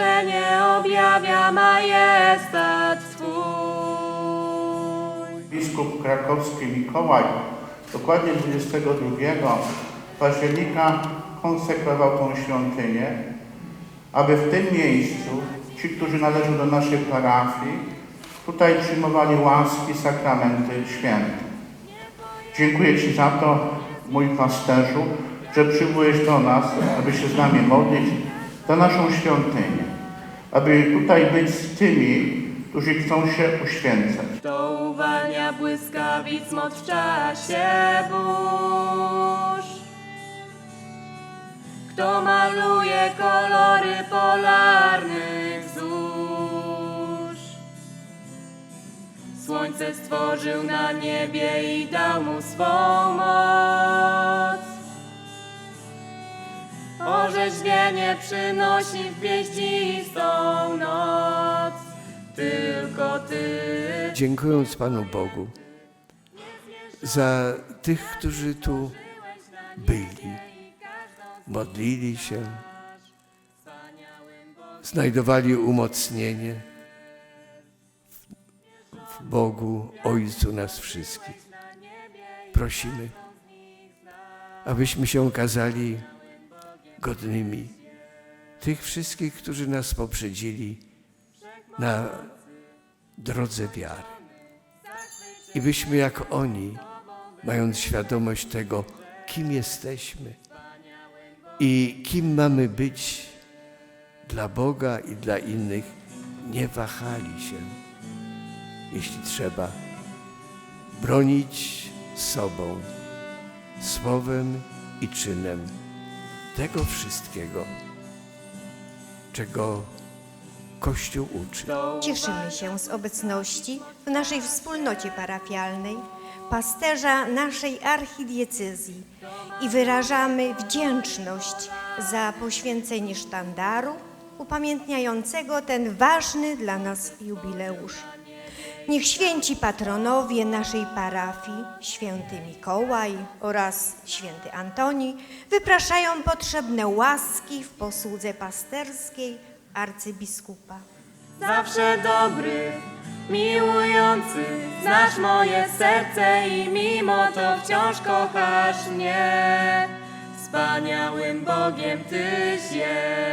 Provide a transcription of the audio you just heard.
Stworzenie objawia majestat Twój. Biskup krakowski Mikołaj dokładnie 22 października konsekrował tą świątynię, aby w tym miejscu ci, którzy należą do naszej parafii, tutaj przyjmowali łaski, sakramenty święte. Dziękuję Ci za to, mój pasterzu, że przybyłeś do nas, aby się z nami modlić za naszą świątynię, aby tutaj być z tymi, którzy chcą się uświęcać. Kto uwalnia błyskawic moc w czasie burz? Kto maluje kolory polarnych zórz? Słońce stworzył na niebie i dał mu swą moc. Orzeźwienie przynosi w pieśnistą noc. Tylko Ty Dziękując Panu Bogu za tych, którzy tu byli, modlili się, znajdowali umocnienie w Bogu, Ojcu nas wszystkich. Prosimy, abyśmy się okazali godnymi tych wszystkich, którzy nas poprzedzili na drodze wiary. I byśmy jak oni, mając świadomość tego, kim jesteśmy i kim mamy być dla Boga i dla innych, nie wahali się, jeśli trzeba, bronić sobą, słowem i czynem tego wszystkiego, czego Kościół uczy. Cieszymy się z obecności w naszej wspólnocie parafialnej pasterza naszej archidiecezji i wyrażamy wdzięczność za poświęcenie sztandaru upamiętniającego ten ważny dla nas jubileusz. Niech święci patronowie naszej parafii, święty Mikołaj oraz święty Antoni, wypraszają potrzebne łaski w posłudze pasterskiej arcybiskupa. zawsze dobry, miłujący, znasz moje serce i mimo to wciąż kochasz mnie. Wspaniałym Bogiem Tyś jest.